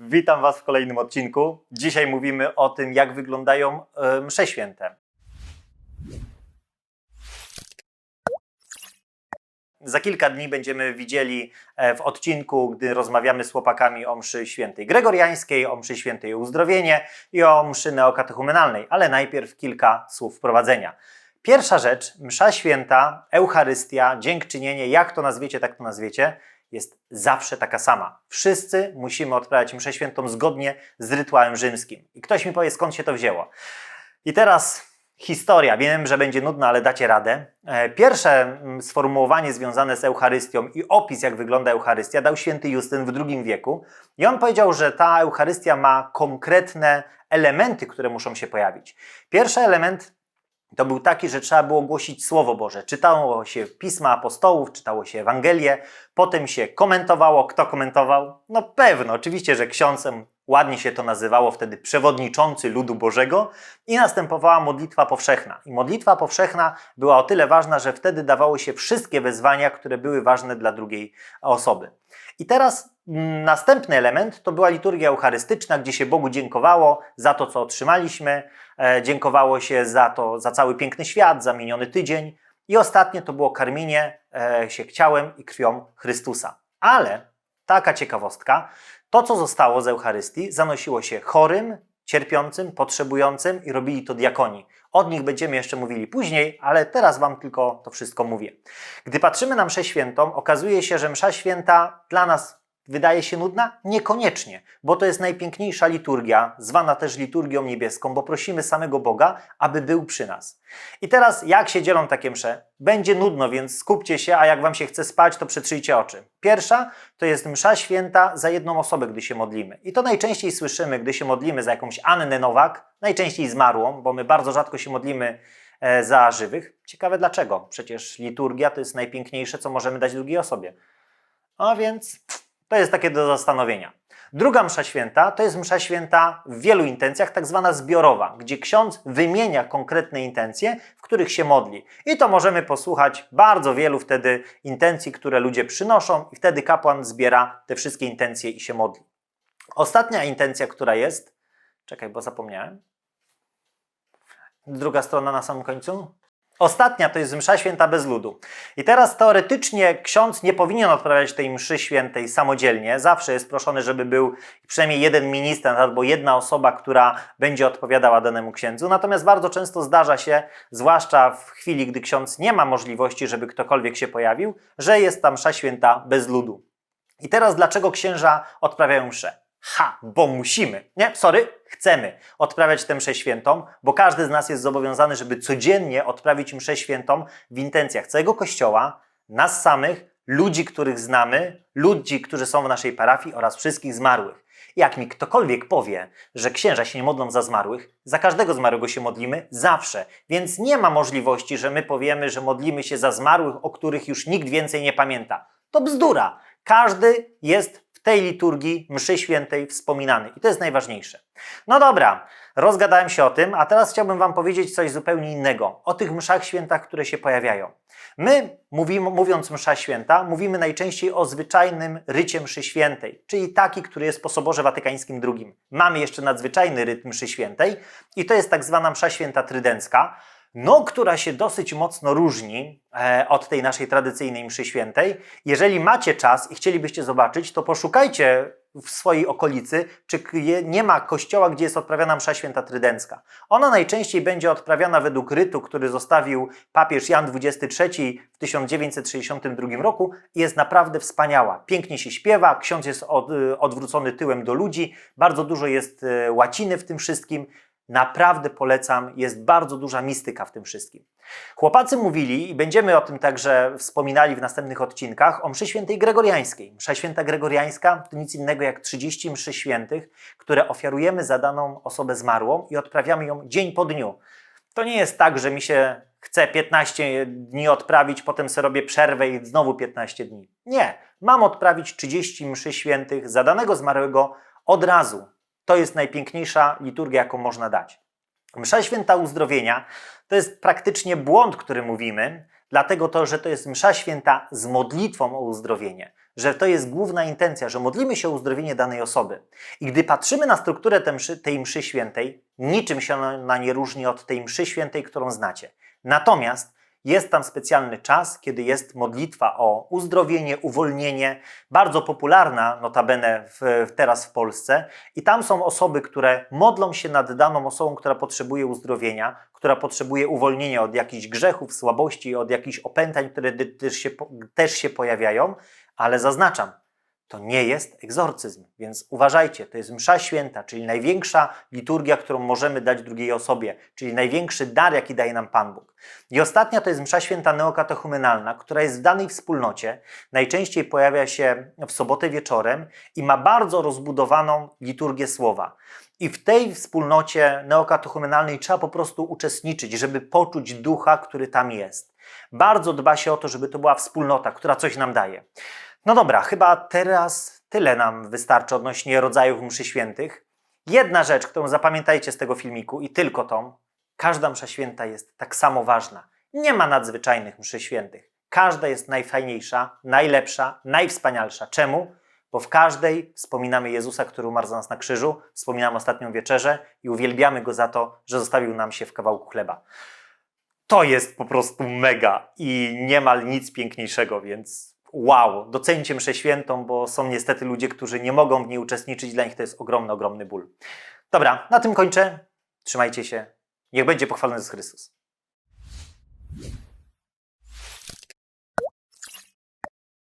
Witam Was w kolejnym odcinku. Dzisiaj mówimy o tym, jak wyglądają e, msze święte. Za kilka dni będziemy widzieli e, w odcinku, gdy rozmawiamy z chłopakami o mszy świętej gregoriańskiej, o mszy świętej uzdrowienie i o mszy neokatechumenalnej, ale najpierw kilka słów wprowadzenia. Pierwsza rzecz, msza święta, Eucharystia, dziękczynienie, jak to nazwiecie, tak to nazwiecie, jest zawsze taka sama. Wszyscy musimy odprawiać mszę świętą zgodnie z rytuałem rzymskim. I ktoś mi powie, skąd się to wzięło. I teraz historia. Wiem, że będzie nudna, ale dacie radę. E, Pierwsze mm, sformułowanie związane z Eucharystią i opis, jak wygląda Eucharystia, dał święty Justyn w II wieku. I on powiedział, że ta Eucharystia ma konkretne elementy, które muszą się pojawić. Pierwszy element to był taki, że trzeba było głosić Słowo Boże. Czytało się pisma apostołów, czytało się Ewangelię, potem się komentowało. Kto komentował? No pewno, oczywiście, że ksiądzem ładnie się to nazywało wtedy przewodniczący ludu Bożego i następowała modlitwa powszechna. I modlitwa powszechna była o tyle ważna, że wtedy dawało się wszystkie wezwania, które były ważne dla drugiej osoby. I teraz następny element to była liturgia eucharystyczna, gdzie się Bogu dziękowało za to, co otrzymaliśmy, e, dziękowało się za to, za cały piękny świat, za miniony tydzień. I ostatnie to było karmienie e, się ciałem i krwią Chrystusa. Ale taka ciekawostka, to co zostało z Eucharystii zanosiło się chorym, cierpiącym, potrzebującym i robili to diakoni. Od nich będziemy jeszcze mówili później, ale teraz Wam tylko to wszystko mówię. Gdy patrzymy na mszę świętą, okazuje się, że msza święta dla nas wydaje się nudna? Niekoniecznie, bo to jest najpiękniejsza liturgia, zwana też liturgią niebieską, bo prosimy samego Boga, aby był przy nas. I teraz, jak się dzielą takie msze? Będzie nudno, więc skupcie się, a jak Wam się chce spać, to przetrzyjcie oczy. Pierwsza to jest msza święta za jedną osobę, gdy się modlimy. I to najczęściej słyszymy, gdy się modlimy za jakąś Annę Nowak, najczęściej zmarłą, bo my bardzo rzadko się modlimy e, za żywych. Ciekawe dlaczego? Przecież liturgia to jest najpiękniejsze, co możemy dać drugiej osobie. A więc to jest takie do zastanowienia. Druga msza święta to jest msza święta w wielu intencjach, tak zwana zbiorowa, gdzie ksiądz wymienia konkretne intencje, w których się modli. I to możemy posłuchać bardzo wielu wtedy intencji, które ludzie przynoszą, i wtedy kapłan zbiera te wszystkie intencje i się modli. Ostatnia intencja, która jest, czekaj, bo zapomniałem. Druga strona na samym końcu. Ostatnia to jest msza święta bez ludu. I teraz teoretycznie ksiądz nie powinien odprawiać tej mszy świętej samodzielnie. Zawsze jest proszony, żeby był przynajmniej jeden ministrant albo jedna osoba, która będzie odpowiadała danemu księdzu. Natomiast bardzo często zdarza się, zwłaszcza w chwili, gdy ksiądz nie ma możliwości, żeby ktokolwiek się pojawił, że jest tam msza święta bez ludu. I teraz dlaczego księża odprawiają mszę? Ha, bo musimy. Nie, sorry, chcemy odprawiać tę mszę świętą, bo każdy z nas jest zobowiązany, żeby codziennie odprawić mszę świętą w intencjach całego Kościoła, nas samych, ludzi, których znamy, ludzi, którzy są w naszej parafii oraz wszystkich zmarłych. Jak mi ktokolwiek powie, że księża się nie modlą za zmarłych, za każdego zmarłego się modlimy zawsze, więc nie ma możliwości, że my powiemy, że modlimy się za zmarłych, o których już nikt więcej nie pamięta. To bzdura. Każdy jest tej liturgii mszy świętej wspominany i to jest najważniejsze. No dobra, rozgadałem się o tym, a teraz chciałbym Wam powiedzieć coś zupełnie innego o tych mszach świętach, które się pojawiają. My, mówimy, mówiąc msza święta, mówimy najczęściej o zwyczajnym rycie mszy świętej, czyli taki, który jest po Soborze Watykańskim II. Mamy jeszcze nadzwyczajny ryt mszy świętej i to jest tak zwana msza święta trydencka, no, która się dosyć mocno różni e, od tej naszej tradycyjnej mszy świętej. Jeżeli macie czas i chcielibyście zobaczyć, to poszukajcie w swojej okolicy, czy nie ma kościoła, gdzie jest odprawiana msza święta trydencka. Ona najczęściej będzie odprawiana według rytu, który zostawił papież Jan XXIII w 1962 roku i jest naprawdę wspaniała. Pięknie się śpiewa, ksiądz jest od, odwrócony tyłem do ludzi, bardzo dużo jest e, łaciny w tym wszystkim. Naprawdę polecam, jest bardzo duża mistyka w tym wszystkim. Chłopacy mówili, i będziemy o tym także wspominali w następnych odcinkach, o mszy świętej gregoriańskiej. Msza święta gregoriańska to nic innego jak 30 mszy świętych, które ofiarujemy za daną osobę zmarłą i odprawiamy ją dzień po dniu. To nie jest tak, że mi się chce 15 dni odprawić, potem sobie robię przerwę i znowu 15 dni. Nie, mam odprawić 30 mszy świętych za danego zmarłego od razu, to jest najpiękniejsza liturgia, jaką można dać. Msza święta uzdrowienia to jest praktycznie błąd, który mówimy, dlatego to, że to jest msza święta z modlitwą o uzdrowienie. że to jest główna intencja, że modlimy się o uzdrowienie danej osoby. I gdy patrzymy na strukturę tej mszy, tej mszy świętej, niczym się ona nie różni od tej mszy świętej, którą znacie. Natomiast jest tam specjalny czas, kiedy jest modlitwa o uzdrowienie, uwolnienie, bardzo popularna notabene w, teraz w Polsce. I tam są osoby, które modlą się nad daną osobą, która potrzebuje uzdrowienia, która potrzebuje uwolnienia od jakichś grzechów, słabości, od jakichś opętań, które też się, też się pojawiają, ale zaznaczam, to nie jest egzorcyzm, więc uważajcie, to jest msza święta, czyli największa liturgia, którą możemy dać drugiej osobie, czyli największy dar, jaki daje nam Pan Bóg. I ostatnia to jest msza święta neokatechumenalna, która jest w danej wspólnocie, najczęściej pojawia się w sobotę wieczorem i ma bardzo rozbudowaną liturgię słowa. I w tej wspólnocie neokatechumenalnej trzeba po prostu uczestniczyć, żeby poczuć ducha, który tam jest. Bardzo dba się o to, żeby to była wspólnota, która coś nam daje. No dobra, chyba teraz tyle nam wystarczy odnośnie rodzajów mszy świętych. Jedna rzecz, którą zapamiętajcie z tego filmiku i tylko tą, każda msza święta jest tak samo ważna. Nie ma nadzwyczajnych mszy świętych. Każda jest najfajniejsza, najlepsza, najwspanialsza. Czemu? Bo w każdej wspominamy Jezusa, który umarł za nas na krzyżu, wspominamy ostatnią wieczerzę i uwielbiamy Go za to, że zostawił nam się w kawałku chleba. To jest po prostu mega i niemal nic piękniejszego, więc wow, docencie mszę świętą, bo są niestety ludzie, którzy nie mogą w niej uczestniczyć, dla nich to jest ogromny, ogromny ból. Dobra, na tym kończę. Trzymajcie się. Niech będzie pochwalony Jezus Chrystus.